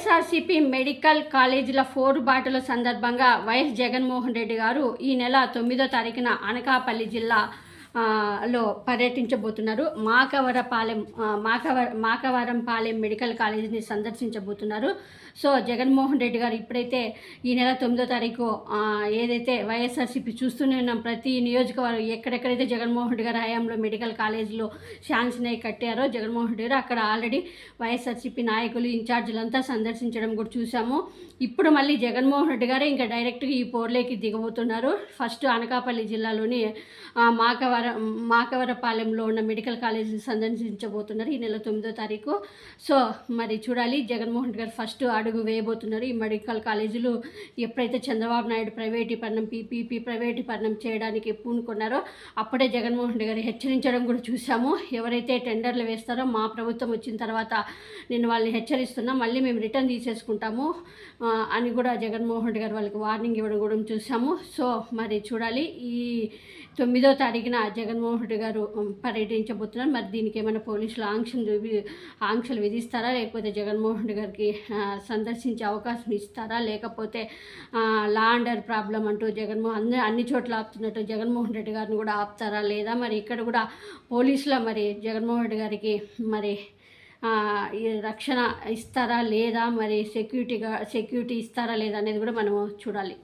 YSRCP medical కాలేజీల ఫోరు బాటల సందర్భంగా వైఎస్ జగన్మోహన్ రెడ్డి గారు ఈ నెల తొమ్మిదో తారీఖున అనకాపల్లి జిల్లా లో పర్యటించబోతున్నారు. మాకవరపాలెం మాకవర మాకవ మాకవరంపాలెం మెడికల్ కాలేజీని సందర్శించబోతున్నారు. సో జగన్మోహన్ రెడ్డి గారు ఇప్పుడైతే ఈ నెల తొమ్మిదో తారీఖు ఏదైతే వైఎస్ఆర్సీపీ చూస్తూనే ఉన్నాం ప్రతి నియోజకవర్గం ఎక్కడెక్కడైతే జగన్మోహన్ రెడ్డి గారు హయాంలో మెడికల్ కాలేజీలో శాంక్షన్ అయి కట్టారో జగన్మోహన్ రెడ్డి గారు అక్కడ ఆల్రెడీ వైఎస్ఆర్సీపీ నాయకులు ఇన్ఛార్జీలంతా సందర్శించడం కూడా చూసాము ఇప్పుడు మళ్ళీ జగన్మోహన్ రెడ్డి గారే ఇంకా డైరెక్ట్గా ఈ పోర్లేకి దిగబోతున్నారు. ఫస్ట్ అనకాపల్లి జిల్లాలోని మాకవర మాకవర మాకవరపాలెంలో ఉన్న మెడికల్ కాలేజీని సందర్శించబోతున్నారు ఈ నెల తొమ్మిదో తారీఖు. సో మరి చూడాలి జగన్మోహన్ రెడ్డి గారు ఫస్ట్ అడుగు వేయబోతున్నారు. ఈ మెడికల్ కాలేజీలు ఎప్పుడైతే చంద్రబాబు నాయుడు ప్రైవేటీకరణం పీపీపీ ప్రైవేటీకరణం చేయడానికి పూనుకున్నారో అప్పుడే జగన్మోహన్ రెడ్డి గారు హెచ్చరించడం కూడా చూసాము ఎవరైతే టెండర్లు వేస్తారో మా ప్రభుత్వం వచ్చిన తర్వాత నేను వాళ్ళని హెచ్చరిస్తున్నా. మళ్ళీ మేము రిటర్న్ తీసేసుకుంటాము అని కూడా జగన్మోహన్ రెడ్డి గారు వాళ్ళకి వార్నింగ్ ఇవ్వడం కూడా చూసాము సో మరి చూడాలి ఈ తొమ్మిదో తారీఖున జగన్మోహన్ రెడ్డి గారు పర్యటించబోతున్నారు. మరి దీనికి ఏమైనా పోలీసులు ఆంక్షలు ఆంక్షలు విధిస్తారా? లేకపోతే జగన్మోహన్ రెడ్డి గారికి సందర్శించే అవకాశం ఇస్తారా? లేకపోతే లా అండర్ ప్రాబ్లం అంటూ జగన్మోహన్ అన్ని అన్ని చోట్ల ఆపుతున్నట్టు జగన్మోహన్ రెడ్డి గారిని కూడా ఆపుతారా లేదా? మరి ఇక్కడ కూడా పోలీసుల మరి జగన్మోహన్ రెడ్డి గారికి మరి రక్షణ ఇస్తారా లేదా? మరి సెక్యూరిటీగా సెక్యూరిటీ ఇస్తారా లేదా అనేది కూడా మనము చూడాలి.